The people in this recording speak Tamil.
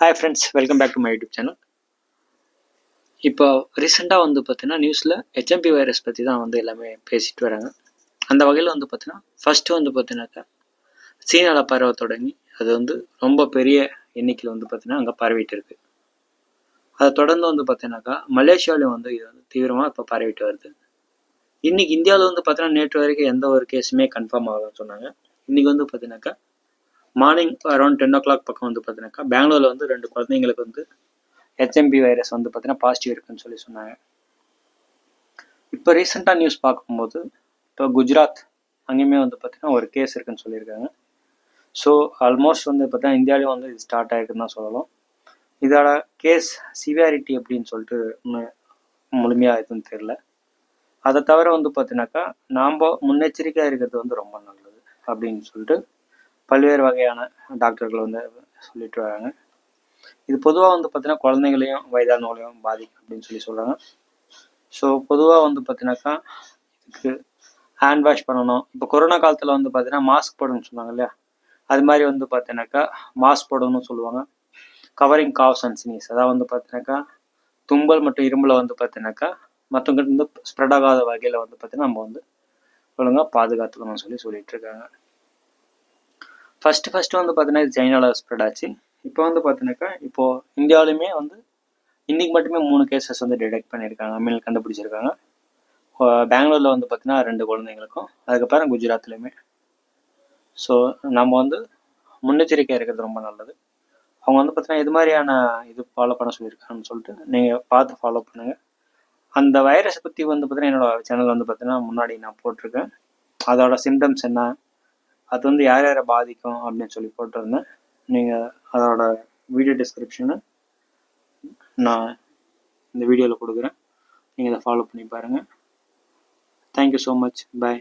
Hi friends welcome back to my YouTube channel இப்போ ரீசெண்டாக வந்து பார்த்தீங்கன்னா நியூஸில் ஹெச்எம்பி வைரஸ் பற்றி தான் வந்து எல்லாமே பேசிட்டு வராங்க. அந்த வகையில் வந்து பார்த்தீங்கன்னா ஃபஸ்ட்டு வந்து பார்த்தீங்கன்னாக்கா சீனாவில் பரவ தொடங்கி அது வந்து ரொம்ப பெரிய எண்ணிக்கையில் வந்து பார்த்தீங்கன்னா அங்கே பரவிட்டு இருக்கு. அதை தொடர்ந்து வந்து பார்த்தீங்கன்னாக்கா மலேசியாவிலும் வந்து இது வந்து தீவிரமாக இப்போ பரவிட்டு வருது. இன்றைக்கி இந்தியாவில் வந்து பார்த்தீங்கன்னா நேற்று வரைக்கும் எந்த ஒரு கேஸுமே கன்ஃபார்ம் ஆகலன்னு சொன்னாங்க. இன்றைக்கி வந்து பார்த்தீங்கன்னாக்கா morning around ten o'clock பக்கம் வந்து பார்த்தீங்கன்னாக்கா பெங்களூரில் வந்து ரெண்டு குழந்தைங்களுக்கு வந்து ஹெச்எம்பி வைரஸ் வந்து பார்த்தீங்கன்னா பாசிட்டிவ் இருக்குன்னு சொல்லி சொன்னாங்க. இப்போ ரீசெண்டாக நியூஸ் பார்க்கும்போது இப்போ குஜராத் அங்கேயுமே வந்து பார்த்தீங்கன்னா ஒரு கேஸ் இருக்குன்னு சொல்லியிருக்காங்க. ஸோ ஆல்மோஸ்ட் வந்து பார்த்தீங்கன்னா இந்தியாவிலையும் வந்து இது ஸ்டார்ட் ஆகிருக்குன்னு தான் சொல்லலாம். இதோட கேஸ் சிவியாரிட்டி அப்படின்னு சொல்லிட்டு முழுமையாக எதுவும் தெரில அதை தவிர வந்து பார்த்தீங்கன்னாக்கா நாம் முன்னெச்சரிக்கையாக இருக்கிறது வந்து ரொம்ப நல்லது அப்படின்னு சொல்லிட்டு பல்வேறு வகையான டாக்டர்கள் வந்து சொல்லிட்டு வராங்க. இது பொதுவாக வந்து பார்த்தீங்கன்னா குழந்தைங்களையும் வயதானவங்களையும் பாதிக்கும் அப்படின்னு சொல்லி சொல்கிறாங்க ஸோ பொதுவாக வந்து பார்த்தீங்கன்னாக்கா இதுக்கு ஹேண்ட் வாஷ் பண்ணணும். இப்போ கொரோனா காலத்தில் வந்து பார்த்தீங்கன்னா மாஸ்க் போடணும்னு சொன்னாங்க இல்லையா? அது மாதிரி வந்து பார்த்தீங்கன்னாக்கா மாஸ்க் போடணும்னு சொல்லுவாங்க. கவரிங் காவ்ஸ் அண்ட் சினிஸ் அதாவது வந்து பார்த்தீங்கன்னாக்கா தும்பல் மற்றும் இரும்பில் வந்து பார்த்தீங்கன்னாக்கா மற்றவங்கிட்ட வந்து ஸ்ப்ரெட் ஆகாத வகையில் வந்து பார்த்தீங்கன்னா நம்ம வந்து ஒழுங்காக பாதுகாத்துக்கணும்னு சொல்லி சொல்லிட்டு இருக்காங்க. ஃபஸ்ட்டு ஃபஸ்ட்டு வந்து பார்த்தீங்கன்னா இது சைனாவில் ஸ்ப்ரெட் ஆச்சு. இப்போ வந்து பார்த்தீங்கன்னாக்கா இப்போது இந்தியாவிலுமே வந்து இன்றைக்கி மட்டுமே மூணு கேசஸ் வந்து டிடெக்ட் பண்ணியிருக்காங்க மீன் கண்டுபிடிச்சிருக்காங்க. பெங்களூரில் வந்து பார்த்தீங்கன்னா ரெண்டு குழந்தைங்களுக்கும் அதுக்கப்புறம் குஜராத்லேயுமே ஸோ நம்ம வந்து முன்னெச்சரிக்கையாக இருக்கிறது ரொம்ப நல்லது. அவங்க வந்து பார்த்தீங்கன்னா இது மாதிரியான இது ஃபாலோ பண்ண சொல்லியிருக்காங்கன்னு சொல்லிட்டு நீங்கள் பார்த்து ஃபாலோ பண்ணுங்கள் அந்த வைரஸை பற்றி வந்து பார்த்தீங்கன்னா என்னோடய சேனல் வந்து பார்த்தீங்கன்னா முன்னாடி நான் போட்டிருக்கேன். அதோட சிம்டம்ஸ் என்ன அது வந்து யார் யாரை பாதிக்கும் அப்படின்னு சொல்லி போட்டிருந்தேன். நீங்கள் அதோட வீடியோ டிஸ்கிரிப்ஷனை நான் இந்த வீடியோவில் கொடுக்குறேன். நீங்கள் இதை ஃபாலோ பண்ணி பாருங்கள் தேங்க்யூ ஸோ மச் பாய்